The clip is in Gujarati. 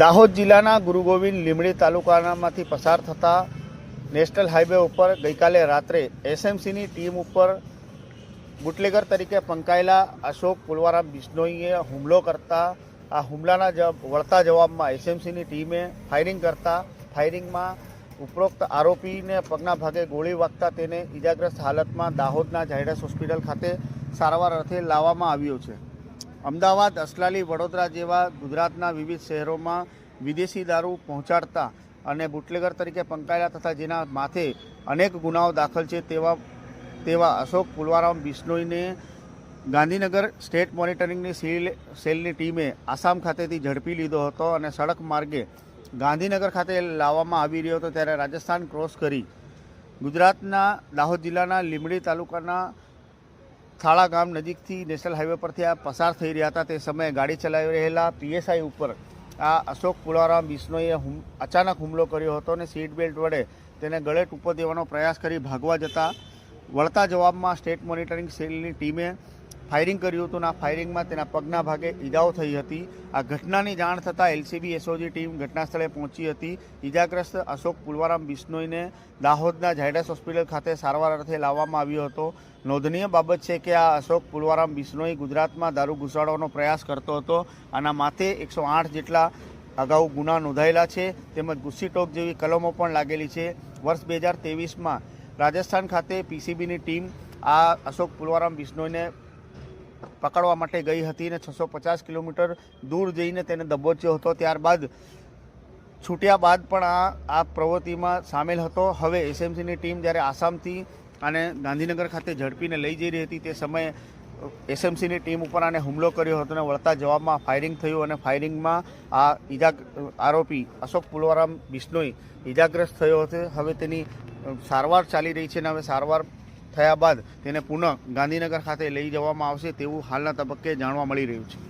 દાહોદ જિલ્લાના ગુરુ ગોવિંદ લીમડી તાલુકાનામાંથી પસાર થતા નેશનલ હાઈવે ઉપર ગઈકાલે રાત્રે એસએમસીની ટીમ ઉપર બુટલેગર તરીકે પંકાયેલા અશોક પુલવારામ બિશ્નોઈએ હુમલો કરતા, આ હુમલાના જવાબ, વળતા જવાબમાં એસએમસીની ટીમે ફાયરિંગ કરતા, ફાયરિંગમાં ઉપરોક્ત આરોપીને પગના ભાગે ગોળી વાગતા તેને ઈજાગ્રસ્ત હાલતમાં દાહોદના ઝાયડસ હોસ્પિટલ ખાતે સારવાર અર્થે લાવવામાં આવ્યો છે. અમદાવાદ, અસલાલી, વડોદરા જેવા ગુજરાતના વિવિધ શહેરોમાં વિદેશી દારૂ પહોંચાડતા અને બુટલેગર તરીકે પંકાયેલા તથા જેના માથે અનેક ગુનાઓ દાખલ છે તેવા તેવા અશોક પુલવારામ બિશ્નોઈને ગાંધીનગર સ્ટેટ મોનિટરિંગની સેલ સેલની ટીમે આસામ ખાતેથી ઝડપી લીધો હતો અને સડક માર્ગે ગાંધીનગર ખાતે લાવવામાં આવી રહ્યો હતો ત્યારે રાજસ્થાન ક્રોસ કરી ગુજરાતના દાહોદ જિલ્લાના લીંબડી તાલુકાના થાળા ગામ નજીકથી નેશનલ હાઈવે પરથી આ પસાર થઈ રહ્યા હતા. તે સમયે ગાડી ચલાવી રહેલા પીએસઆઈ ઉપર આ અશોક પુલારામ બિશ્નોઈએ અચાનક હુમલો કર્યો હતો અને સીટ બેલ્ટ વડે તેને ગળે ટૂંપો દેવાનો પ્રયાસ કરી ભાગવા જતા વળતા જવાબમાં સ્ટેટ મોનિટરિંગ સેલની ટીમે ફાયરિંગ કર્યું હતું અને આ ફાયરિંગમાં તેના પગના ભાગે ઈજાઓ થઈ હતી. આ ઘટનાની જાણ થતાં એલસીબી એસઓજી ટીમ ઘટના સ્થળે પહોંચી હતી. ઈજાગ્રસ્ત અશોક પુલવારામ બિશ્નોઈને દાહોદના ઝાયડસ હોસ્પિટલ ખાતે સારવાર અર્થે લાવવામાં આવ્યો હતો. નોંધનીય બાબત છે કે આ અશોક પુલવારામ બિશ્નોઈ ગુજરાતમાં દારૂ ઘુસાડવાનો પ્રયાસ કરતો હતો. આના માથે એકસો આઠ જેટલા અગાઉ ગુના નોંધાયેલા છે. તેમજ ગુસ્સી ટોક જેવી કલમો પણ લાગેલી છે. વર્ષ બે હજાર તેવીસમાં રાજસ્થાન ખાતે પીસીબીની ટીમ આ અશોક પુલવારામ બિશ્નોઈને પકડવા માટે ગઈ હતી અને છસો પચાસ કિલોમીટર દૂર જઈને તેને દબોચ્યો હતો. ત્યારબાદ છૂટ્યા બાદ પણ આ આ પ્રવૃત્તિમાં સામેલ હતો. હવે એસએમસીની ટીમ જ્યારે આસામથી અને ગાંધીનગર ખાતે ઝડપીને લઈ જઈ રહી હતી તે સમયે એસએમસીની ટીમ ઉપર આને હુમલો કર્યો હતો અને વળતા જવાબમાં ફાયરિંગ થયું અને ફાયરિંગમાં આ ઈજા, આરોપી અશોક પુલવારામ બિશ્નોઈ ઈજાગ્રસ્ત થયો હતો. હવે તેની સારવાર ચાલી રહી છે અને હવે સારવાર થયા બાદ તેને પુનઃ ગાંધીનગર ખાતે લઈ જવામાં આવશે તેવું હાલના તબક્કે જાણવા મળી રહ્યું છે.